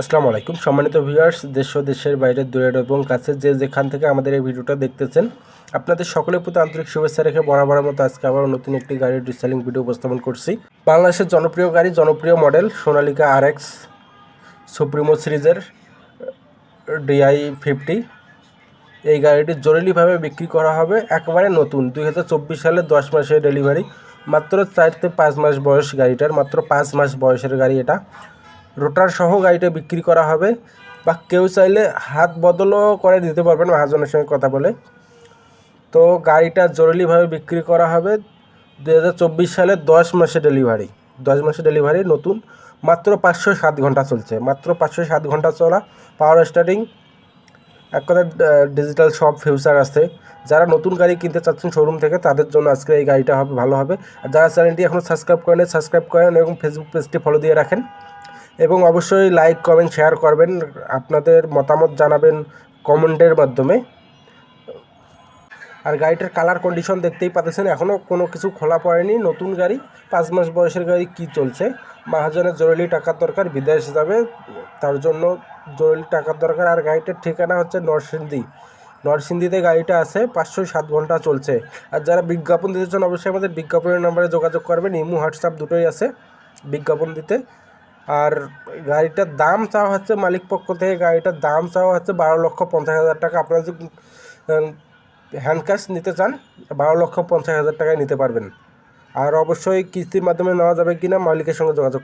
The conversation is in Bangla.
আসসালামু আলাইকুম। সম্মানিত ভিউয়ার্স দেশ দেশের বাইরে, দূরের এবং কাছে যে যেখান থেকে আমাদের এই ভিডিওটা দেখতেছেন, আপনাদের সকলের প্রতি আন্তরিক শুভেচ্ছা রেখে বরাবরের মতো আজকে আবার নতুন একটি গাড়ির রিসেলিং ভিডিও উপস্থাপন করছি। বাংলাদেশের জনপ্রিয় গাড়ি, জনপ্রিয় model Sonalika R X supremo সিরিজের ডিআই ফিফটি এই গাড়িটি জরুরিভাবে বিক্রি করা হবে একেবারে নতুন, দুই সালের দশ মাসের ডেলিভারি মাত্র চার থেকে পাঁচ মাস বয়স গাড়িটার, মাত্র পাঁচ মাস বয়সের গাড়ি এটা। রোটার সহ গাড়িটা বিক্রি করা হবে। বা কেউ চাইলে হাত বদলও করে দিতে পারবেন মহাজনের সঙ্গে কথা বলে। তো গাড়িটা জরুরিভাবে বিক্রি করা হবে দু সালের দশ মাসে ডেলিভারি। দশ মাসে ডেলিভারি নতুন। মাত্র পাঁচশো সাত ঘণ্টা চলছে। মাত্র পাঁচশো সাত ঘণ্টা চলা। Power starting. এক কথা ডিজিটাল সব ফিউচার আছে। যারা নতুন গাড়ি কিনতে চাচ্ছেন শোরুম থেকে, তাদের জন্য আজকে এই গাড়িটা হবে, ভালো হবে। আর যারা চ্যানেলটি এখনও সাবস্ক্রাইব করেন সাবস্ক্রাইব করেন এবং ফেসবুক পেজটি ফলো দিয়ে রাখেন। এবং অবশ্যই লাইক কমেন্ট শেয়ার করবেন, আপনাদের মতামত জানাবেন কমেন্টের মাধ্যমে। আর গাড়িটার কালার কন্ডিশন দেখতেই পাচ্ছেন এখনও কোনো কিছু খোলা পড়েনি, নতুন গাড়ি, পাঁচ মাস বয়সের গাড়ি কি চলছে, মহাজনের জরুরি টাকার দরকার, বিদেশ যাবে, তার জন্য জরুরি টাকার দরকার, আর গাড়িটার ঠিকানা হচ্ছে নরসিংদী। নরসিংদীতে গাড়িটা আছে, পাঁচশো সাত ঘণ্টা চলছে। আর যারা বিজ্ঞাপন দিতে চান, অবশ্যই আমাদের বিজ্ঞাপনের নাম্বারে যোগাযোগ করবেন, ইমো, হোয়াটসঅ্যাপ দুটোই আছে বিজ্ঞাপন দিতে। আর গাড়িটার দাম চাওয়া হচ্ছে মালিক পক্ষ থেকে, গাড়িটার দাম চাওয়া হচ্ছে বারো লক্ষ পঞ্চাশ হাজার টাকা আপনারা যদি হ্যান্ড ক্যাশ নিতে চান, বারো লক্ষ পঞ্চাশ হাজার টাকায় নিতে পারবেন আর অবশ্যই কিস্তির মাধ্যমে নেওয়া যাবে কিনা, মালিকের সঙ্গে যোগাযোগ।